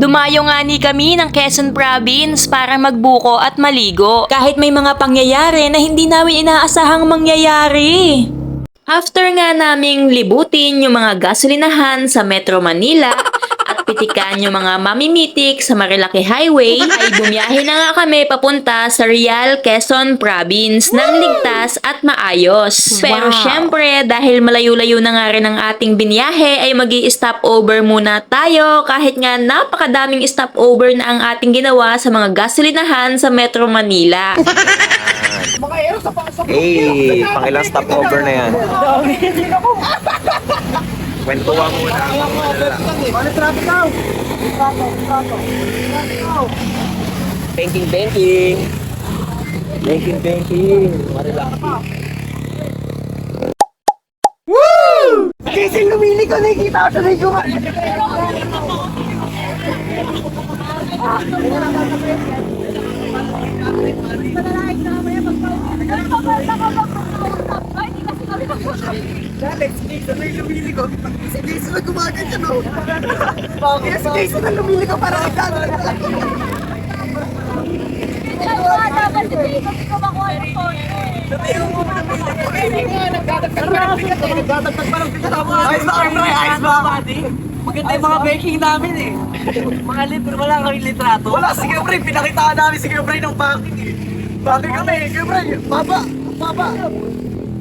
Dumayo nga ni kami ng Quezon Province para magbuko at maligo. Kahit may mga pangyayari na hindi namin inaasahang mangyayari. After nga naming libutin yung mga gasolinahan sa Metro Manila pitikan yung mga mamimitik sa Marilaki Highway, ay bumiyahe na nga kami papunta sa Real Quezon Province ng ligtas at maayos. Pero syempre, dahil malayo-layo na nga rin ang ating biniyahe, ay mag stop over muna tayo kahit nga napakadaming stopover na ang ating ginawa sa mga gasolinahan sa Metro Manila. Eh, pangilang stopover na yan. Kwentuhan muna. Banking, banking. Banking, banking. Gising lumili ko, nakikita ko sa ligo ka. Dati, si Jason na yung lumili ko. Si Jason na gumaganyan, no? Kaya si Jason na lumili ko para nagkano na lang. Ayos ba? Ayos ba? Maganda yung mga baking namin eh. Mga litre, wala kami litrato. Wala, sige pre, pinakita namin sige pre ng backing eh. Backing kami, sige pre, baba. Baba.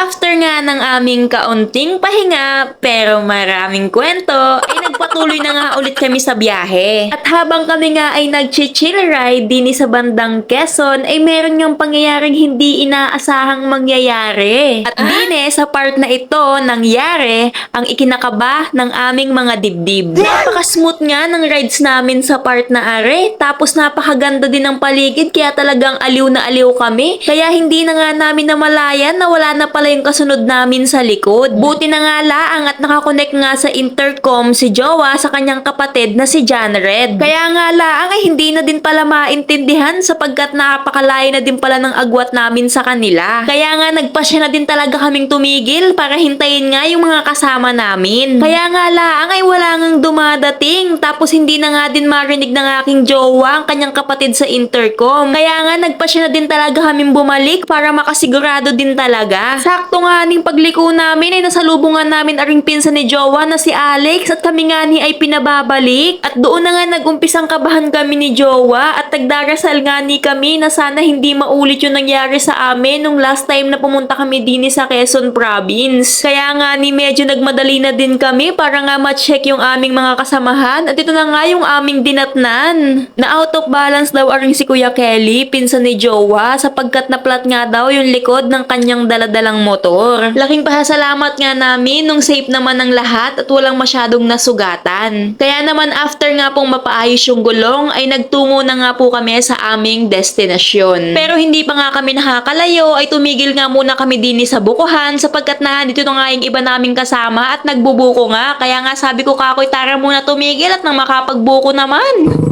after nga ng aming kaunting pahinga pero maraming kwento, ay nagpatuloy na nga ulit kami sa biyahe. At habang kami nga ay nag-chill ride din sa bandang Quezon, ay meron ngang pangyayaring hindi inaasahang mangyayari. At din eh, sa part na ito, nangyari ang ikinakaba ng aming mga dibdib. Napaka-smooth nga ng rides namin sa part na are, tapos napakaganda din ng paligid, kaya talagang aliw na aliw kami. Kaya hindi na nga namin namalayan na wala na pala yung kasunod namin sa likod. Buti na nga laang at nakakonect nga sa intercom si Jowa sa kanyang kapatid na si John Red. Kaya nga laang ay hindi na din pala maintindihan sapagkat napakalaya na din pala ng agwat namin sa kanila. Kaya nga nagpasya na din talaga kaming tumigil para hintayin nga yung mga kasama namin. Kaya nga laang ay wala ngang dumadating tapos hindi na nga din marinig ng aking jowa ang kanyang kapatid sa intercom. Kaya nga nagpasya na din talaga kaming bumalik para makasigurado din talaga. Sakto nga ning pagliko namin ay nasalubungan namin aring pinsan ni Jowa na si Alex at kami nga ni ay pinababalik. At doon na nga nagumpisang kabahan kami ni Jowa at nagdarasal nga ni kami na sana hindi maulit yung nangyari sa amin nung last time na pumunta kami din sa Quezon Province. Kaya nga ni medyo nagmadali na din kami para nga ma-check yung aming mga kasamahan at ito na nga yung aming dinatnan. Na out of balance daw aring si Kuya Kelly, pinsan ni Jowa, sapagkat naplat nga daw yung likod ng kanyang daladalang motor. Laking pasalamat nga namin nung safe naman ang lahat at walang masyadong nasugatan. Kaya naman after nga pong mapaayos yung gulong ay nagtungo na nga po kami sa aming destinasyon. Pero hindi pa nga kami nakakalayo ay tumigil nga muna kami din sa bukuhan sapagkat na dito na nga yung iba naming kasama at nagbubuko nga. Kaya nga sabi ko kakoy tara muna tumigil at nang makapagbuko naman.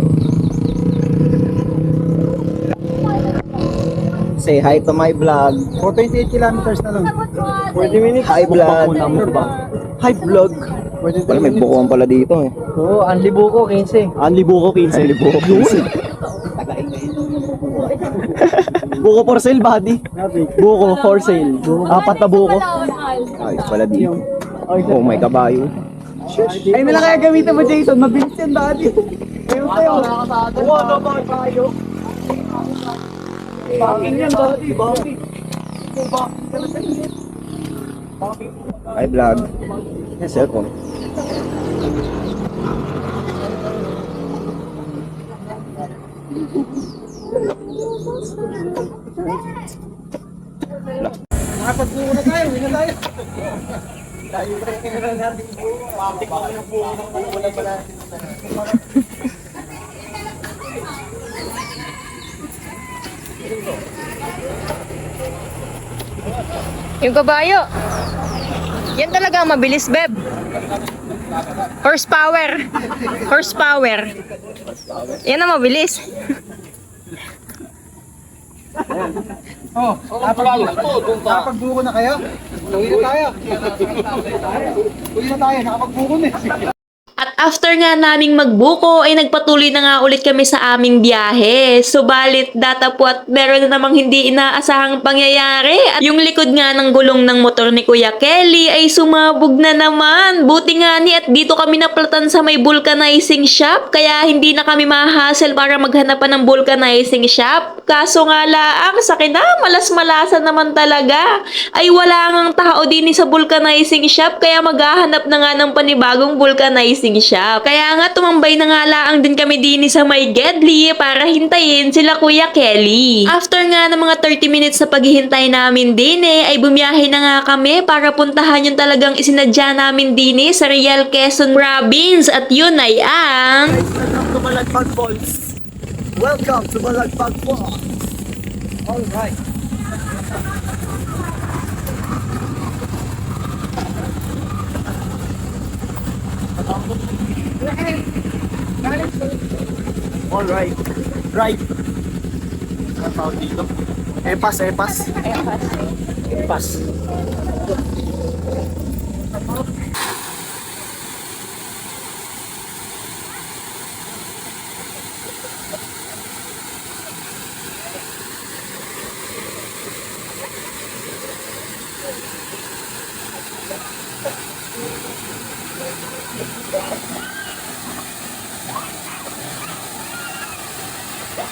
Say hi to my vlog. 428 kilometers na lang. 40 minutes. Hi vlog. Hi vlog. Wala, may bukuan pala dito eh. Oo, ang libo ko, 15. Anli buko 15. Anli buko 15. buko for sale, buddy. Buko for sale. Apat na buko. Ayos pala dito. Oh, may kabayo. Ay, nila kaya gamitin mo, Jason. Mabilis yan, dati. Ayun tayo. Wala ba tayo? Hi vlog. Yung cellphone. Nakapagbuo na tayo. Na tayo. Tayo pa rin na natin buo. Yung buo ng buo na pala. Yung kabayo. Yan talaga ang mabilis, Beb. Horsepower. Horsepower. Yan ang mabilis. Oh, nakapagbuo na kayo? Uwi na tayo. Uwi na tayo. Nakapagbuo na eh. At after nga naming magbuko ay nagpatuloy na nga ulit kami sa aming biyahe. Subalit datapwat meron na namang hindi inaasahang pangyayari. At yung likod nga ng gulong ng motor ni Kuya Kelly ay sumabog na naman. Buti nga ni at dito kami naplatan sa may vulcanizing shop kaya hindi na kami mahassle para maghanap ng vulcanizing shop. Kaso nga laang sa na malas-malasan naman talaga. Ay wala ngang tao din sa vulcanizing shop kaya maghahanap na nga ng panibagong vulcanizing shop. Kaya nga tumambay na nga laang din kami din sa may Gedli para hintayin sila Kuya Kelly. After nga ng mga 30 minutes na paghihintay namin din eh, ay bumiyahe na nga kami para puntahan yung talagang isinadya namin din eh, sa Real Quezon Province at yun ay ang... Welcome to Malagpag Falls. Alright. Alright. Right. Ang tawag dito? Epas, epas. Epas. Epas.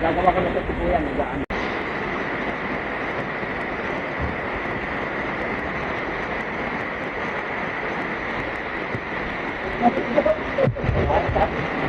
Gagawa kami sa tubuyan, higaan. Thank you.